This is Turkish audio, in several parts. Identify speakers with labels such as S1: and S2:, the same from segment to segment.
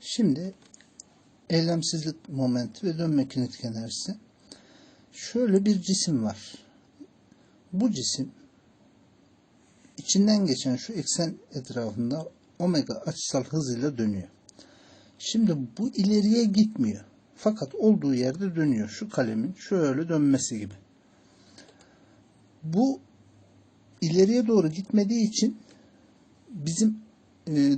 S1: Şimdi eylemsizlik momenti ve dönme kinetik enerjisi. Şöyle bir cisim var. Bu cisim içinden geçen şu eksen etrafında omega açısal hızıyla dönüyor. Şimdi bu ileriye gitmiyor. Fakat olduğu yerde dönüyor. Şu kalemin şöyle dönmesi gibi. Bu ileriye doğru gitmediği için bizim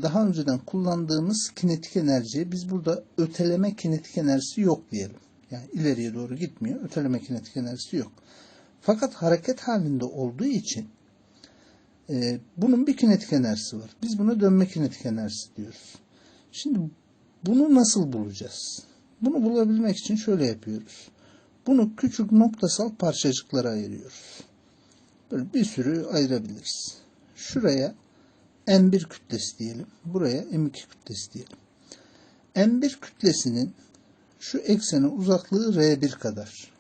S1: daha önceden kullandığımız kinetik enerjiye biz burada öteleme kinetik enerjisi yok diyelim. Yani ileriye doğru gitmiyor. Öteleme kinetik enerjisi yok. Fakat hareket halinde olduğu için e, bunun bir kinetik enerjisi var. Biz buna dönme kinetik enerjisi diyoruz. Şimdi bunu nasıl bulacağız? Bunu bulabilmek için şöyle yapıyoruz. Bunu küçük noktasal parçacıklara ayırıyoruz. Böyle bir sürü ayırabiliriz. Şuraya M1 kütlesi diyelim. Buraya M2 kütlesi diyelim. M1 kütlesinin şu eksene uzaklığı R1 kadar.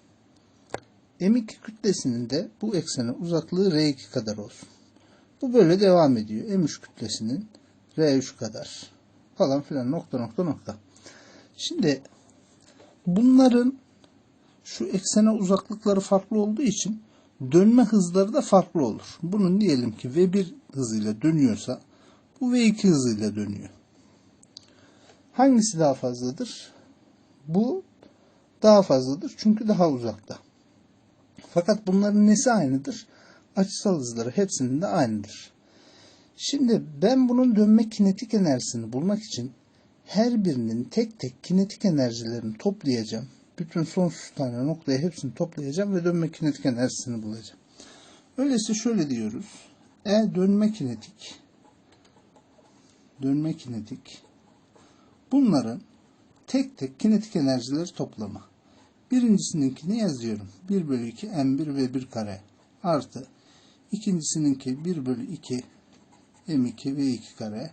S1: M2 kütlesinin de bu eksene uzaklığı R2 kadar olsun. Bu böyle devam ediyor. M3 kütlesinin R3 kadar falan filan nokta nokta nokta. Şimdi bunların şu eksene uzaklıkları farklı olduğu için dönme hızları da farklı olur. Bunun diyelim ki V1 hızıyla dönüyorsa bu V2 hızıyla dönüyor. Hangisi daha fazladır? Bu daha fazladır çünkü daha uzakta. Fakat bunların nesi aynıdır? Açısal hızları hepsinin de aynıdır. Şimdi ben bunun dönme kinetik enerjisini bulmak için her birinin tek tek kinetik enerjilerini toplayacağım. Bütün sonsuz tane noktaya hepsini toplayacağım ve dönme kinetik enerjisini bulacağım. Öyleyse şöyle diyoruz. E dönme kinetik dönme kinetik bunların tek tek kinetik enerjileri toplama. Birincisininkini yazıyorum. 1 bölü 2 m1 ve 1 kare artı ikincisininki 1 bölü 2 m2 ve 2 kare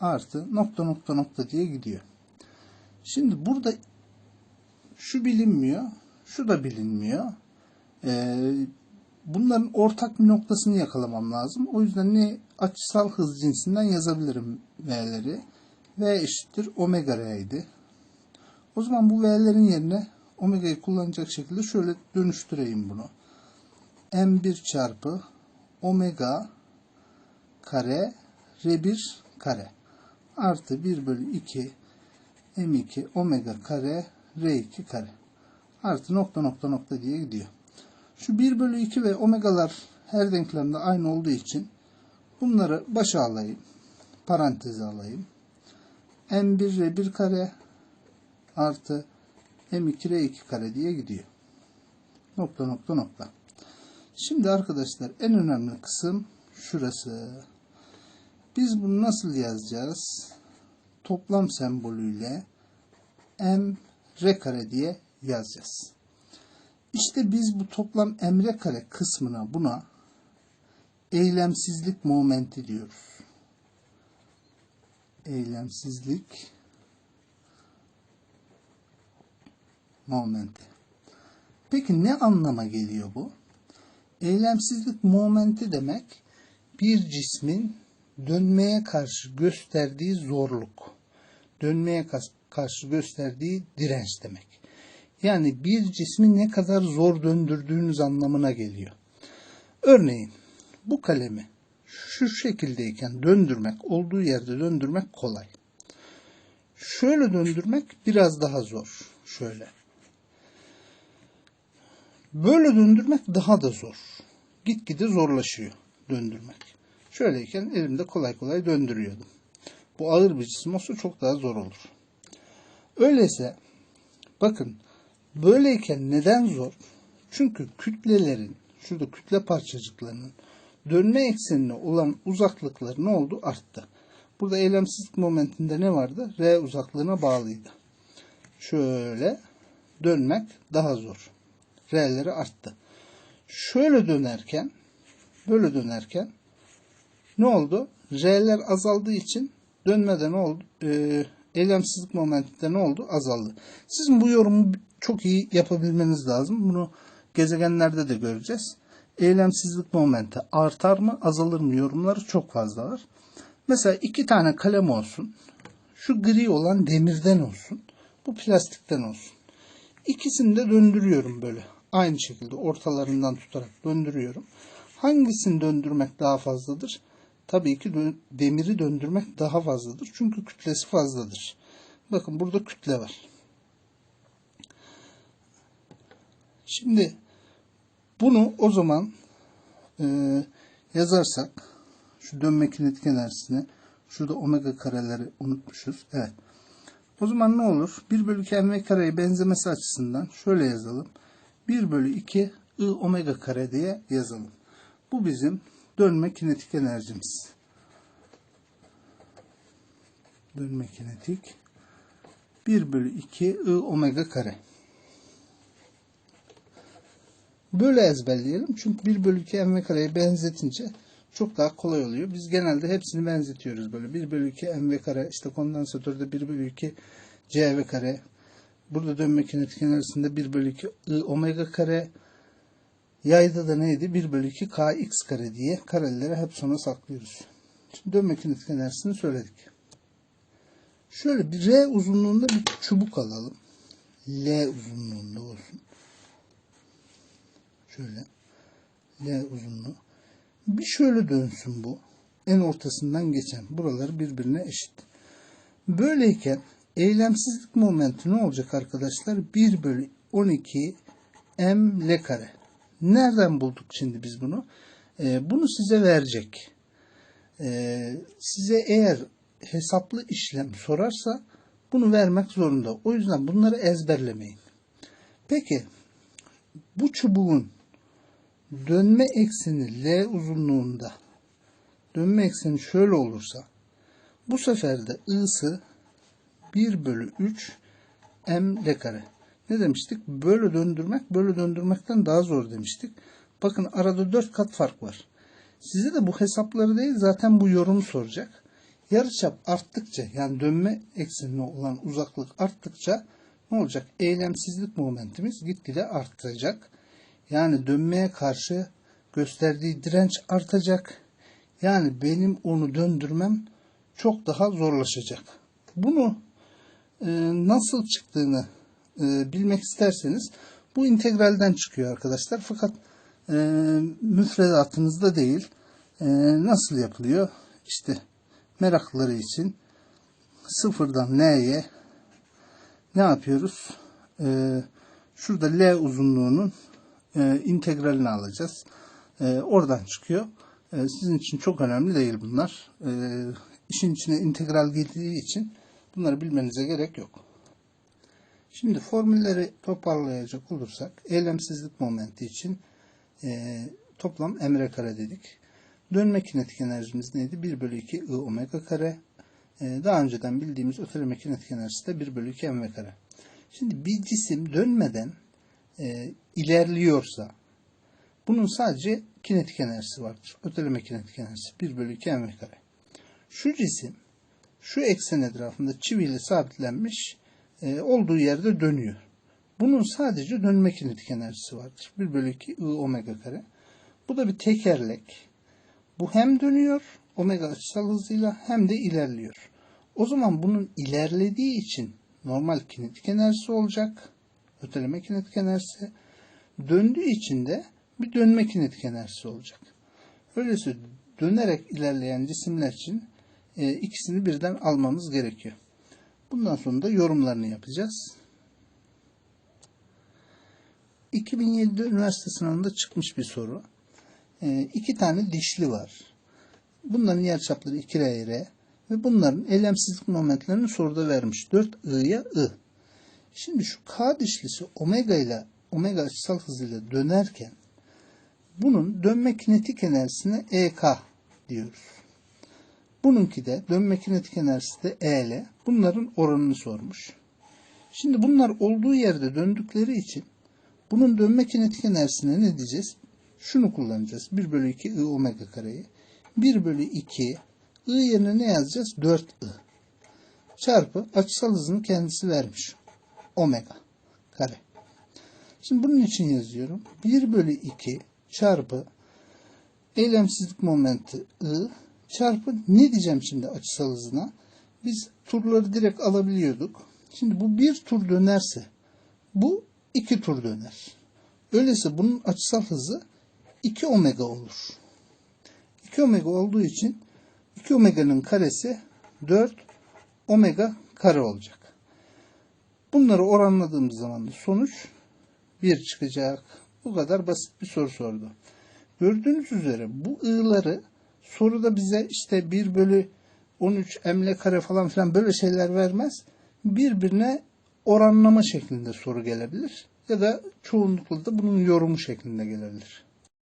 S1: artı nokta nokta nokta diye gidiyor. Şimdi burada şu bilinmiyor, şu da bilinmiyor. Ee, bunların ortak bir noktasını yakalamam lazım. O yüzden ne açısal hız cinsinden yazabilirim V'leri. V eşittir omega R'ydi. O zaman bu V'lerin yerine omega'yı kullanacak şekilde şöyle dönüştüreyim bunu. M1 çarpı omega kare R1 kare artı 1 bölü 2 M2 omega kare R2 kare artı nokta nokta nokta diye gidiyor. Şu 1 bölü 2 ve omegalar her denklemde aynı olduğu için bunları başa alayım. Paranteze alayım. M1 R1 kare artı M2 R2 kare diye gidiyor. Nokta nokta nokta. Şimdi arkadaşlar en önemli kısım şurası. Biz bunu nasıl yazacağız? Toplam sembolüyle m r kare diye yazacağız. İşte biz bu toplam emre kare kısmına buna eylemsizlik momenti diyoruz. Eylemsizlik momenti. Peki ne anlama geliyor bu? Eylemsizlik momenti demek bir cismin dönmeye karşı gösterdiği zorluk, dönmeye karşı gösterdiği direnç demek. Yani bir cismi ne kadar zor döndürdüğünüz anlamına geliyor. Örneğin bu kalemi şu şekildeyken döndürmek, olduğu yerde döndürmek kolay. Şöyle döndürmek biraz daha zor. Şöyle. Böyle döndürmek daha da zor. Gitgide zorlaşıyor döndürmek. Şöyleyken elimde kolay kolay döndürüyordum. Bu ağır bir cisim olsa çok daha zor olur. Öyleyse bakın böyleyken neden zor? Çünkü kütlelerin, şurada kütle parçacıklarının dönme eksenine olan uzaklıkları ne oldu? Arttı. Burada eylemsizlik momentinde ne vardı? R uzaklığına bağlıydı. Şöyle dönmek daha zor. R'leri arttı. Şöyle dönerken böyle dönerken ne oldu? R'ler azaldığı için dönmede ne oldu? Ee, eylemsizlik momentinde ne oldu? Azaldı. Sizin bu yorumu çok iyi yapabilmeniz lazım. Bunu gezegenlerde de göreceğiz. Eylemsizlik momenti artar mı azalır mı yorumları çok fazla var. Mesela iki tane kalem olsun. Şu gri olan demirden olsun. Bu plastikten olsun. İkisini de döndürüyorum böyle. Aynı şekilde ortalarından tutarak döndürüyorum. Hangisini döndürmek daha fazladır? Tabii ki demiri döndürmek daha fazladır. Çünkü kütlesi fazladır. Bakın burada kütle var. Şimdi bunu o zaman e, yazarsak şu dönme kinetik enerjisini şurada omega kareleri unutmuşuz. Evet. O zaman ne olur? 1 bölü 2 mv kareye benzemesi açısından şöyle yazalım. 1 bölü 2 I omega kare diye yazalım. Bu bizim dönme kinetik enerjimiz. Dönme kinetik 1 bölü 2 I omega kare. Böyle ezberleyelim. Çünkü 1 bölü 2 mv kareye benzetince çok daha kolay oluyor. Biz genelde hepsini benzetiyoruz böyle. 1 bölü 2 mv kare, işte kondansatörde 1 bölü 2 cv kare. Burada dönme kinetik enerjisinde 1 bölü 2 I omega kare. Yayda da neydi? 1 bölü 2 kx kare diye kareleri hep sona saklıyoruz. Şimdi dönme kinetik enerjisini söyledik. Şöyle bir R uzunluğunda bir çubuk alalım. L uzunluğunda olsun. Şöyle. L uzunluğu. Bir şöyle dönsün bu. En ortasından geçen. Buraları birbirine eşit. Böyleyken eylemsizlik momenti ne olacak arkadaşlar? 1 bölü 12 m l kare. Nereden bulduk şimdi biz bunu? Ee, bunu size verecek. Ee, size eğer hesaplı işlem sorarsa bunu vermek zorunda. O yüzden bunları ezberlemeyin. Peki bu çubuğun dönme ekseni L uzunluğunda dönme ekseni şöyle olursa bu sefer de I'sı 1 bölü 3 M L kare. Ne demiştik? Böyle döndürmek böyle döndürmekten daha zor demiştik. Bakın arada 4 kat fark var. Size de bu hesapları değil zaten bu yorumu soracak. Yarıçap arttıkça yani dönme eksenine olan uzaklık arttıkça ne olacak? Eylemsizlik momentimiz gitgide artacak. Yani dönmeye karşı gösterdiği direnç artacak. Yani benim onu döndürmem çok daha zorlaşacak. Bunu e, nasıl çıktığını e, bilmek isterseniz bu integralden çıkıyor arkadaşlar. Fakat e, müfredatınızda değil. E, nasıl yapılıyor? İşte meraklıları için sıfırdan n'ye ne yapıyoruz? E, şurada L uzunluğunun e, integralini alacağız. E, oradan çıkıyor. E, sizin için çok önemli değil bunlar. E, işin içine integral girdiği için bunları bilmenize gerek yok. Şimdi formülleri toparlayacak olursak eylemsizlik momenti için e, toplam emre kare dedik. Dönme kinetik enerjimiz neydi? 1 bölü 2 I omega kare. E, daha önceden bildiğimiz öteleme kinetik enerjisi de 1 bölü 2 mv kare. Şimdi bir cisim dönmeden e, ilerliyorsa bunun sadece kinetik enerjisi vardır. Öteleme kinetik enerjisi 1 bölü 2 mv kare. Şu cisim şu eksen etrafında çiviyle sabitlenmiş e, olduğu yerde dönüyor. Bunun sadece dönme kinetik enerjisi vardır. 1 bölü 2 I omega kare. Bu da bir tekerlek. Bu hem dönüyor omega açısal hızıyla hem de ilerliyor. O zaman bunun ilerlediği için normal kinetik enerjisi olacak. Öteleme kinetik enerjisi. Döndüğü için de bir dönme kinetik enerjisi olacak. Öyleyse dönerek ilerleyen cisimler için e, ikisini birden almamız gerekiyor. Bundan sonra da yorumlarını yapacağız. 2007'de üniversite sınavında çıkmış bir soru. E, iki tane dişli var. Bunların yarıçapları 2 R, R ve bunların eylemsizlik momentlerini soruda vermiş. 4 I'ya I. Şimdi şu K dişlisi omega ile omega açısal hızıyla dönerken bunun dönme kinetik enerjisine EK diyoruz. Bununki de dönme kinetik enerjisi de E ile bunların oranını sormuş. Şimdi bunlar olduğu yerde döndükleri için bunun dönme kinetik enerjisine ne diyeceğiz? Şunu kullanacağız. 1 bölü 2 I omega kareyi. 1 bölü 2 I yerine ne yazacağız? 4 I. Çarpı açısal hızını kendisi vermiş. Omega kare. Şimdi bunun için yazıyorum. 1 bölü 2 çarpı eylemsizlik momenti I çarpı ne diyeceğim şimdi açısal hızına? Biz turları direkt alabiliyorduk. Şimdi bu bir tur dönerse bu iki tur döner. Öyleyse bunun açısal hızı 2 omega olur. 2 omega olduğu için 2 omega'nın karesi 4 omega kare olacak. Bunları oranladığımız zaman da sonuç 1 çıkacak. Bu kadar basit bir soru sordu. Gördüğünüz üzere bu ı'ları soruda bize işte 1 bölü 13 emle kare falan filan böyle şeyler vermez. Birbirine oranlama şeklinde soru gelebilir. Ya da çoğunlukla da bunun yorumu şeklinde gelebilir.